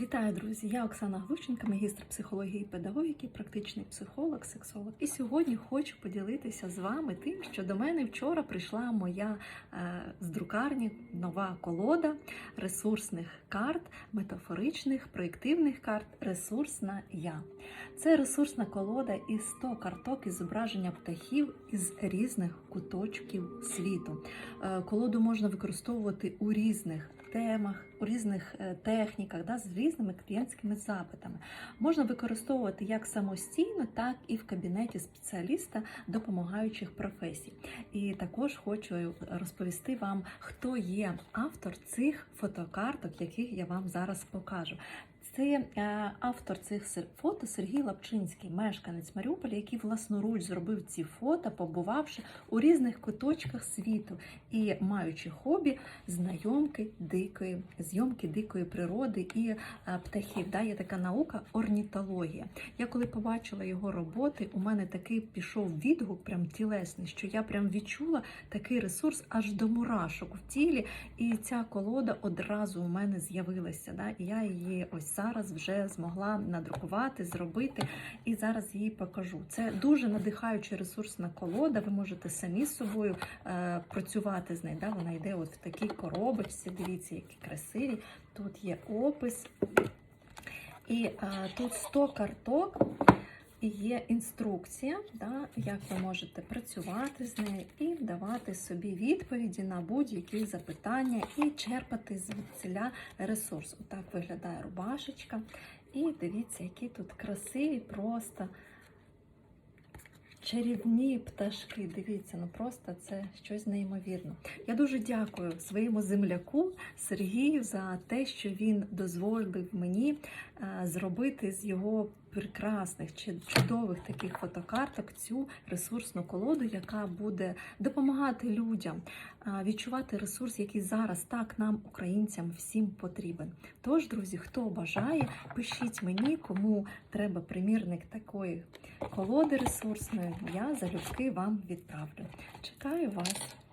Вітаю, друзі! Я Оксана Глущенка, магістр психології і педагогіки, практичний психолог, сексолог. І сьогодні хочу поділитися з вами тим, що до мене вчора прийшла моя е, з друкарні нова колода ресурсних карт, метафоричних, проєктивних карт Ресурсна я. Це ресурсна колода із 100 карток із зображення птахів із різних куточків світу. Е, Колоду можна використовувати у різних темах, у різних е, техніках, да, різними клієнтськими запитами. Можна використовувати як самостійно, так і в кабінеті спеціаліста допомагаючих професій. І також хочу розповісти вам, хто є автор цих фотокарток, яких я вам зараз покажу. Це е, автор цих фото Сергій Лапчинський, мешканець Маріуполя, який власноруч зробив ці фото, побувавши у різних куточках світу і маючи хобі знайомки дикої, зйомки дикої природи і птахів. Да, є така наука орнітологія. Я коли побачила його роботи, у мене такий пішов відгук, прям тілесний, що я прям відчула такий ресурс аж до мурашок в тілі. І ця колода одразу у мене з'явилася. Да, і я її ось зараз вже змогла надрукувати, зробити, і зараз її покажу. Це дуже надихаюча ресурсна колода. Ви можете самі з собою е, працювати з нею. Да? Вона йде от в такій коробочці. Дивіться, які красиві. Тут є опис. І а, тут 100 карток. І є інструкція, да, як ви можете працювати з нею і давати собі відповіді на будь-які запитання і черпати звідсіля ресурс. Отак виглядає рубашечка. І дивіться, які тут красиві, просто чарівні пташки. Дивіться, ну просто це щось неймовірне. Я дуже дякую своєму земляку Сергію за те, що він дозволив мені е, зробити з його прекрасних чудових таких фотокарток цю ресурсну колоду, яка буде допомагати людям відчувати ресурс, який зараз так нам, українцям, всім потрібен. Тож, друзі, хто бажає, пишіть мені, кому треба примірник такої колоди ресурсної, я залюбки вам відправлю. Чекаю вас.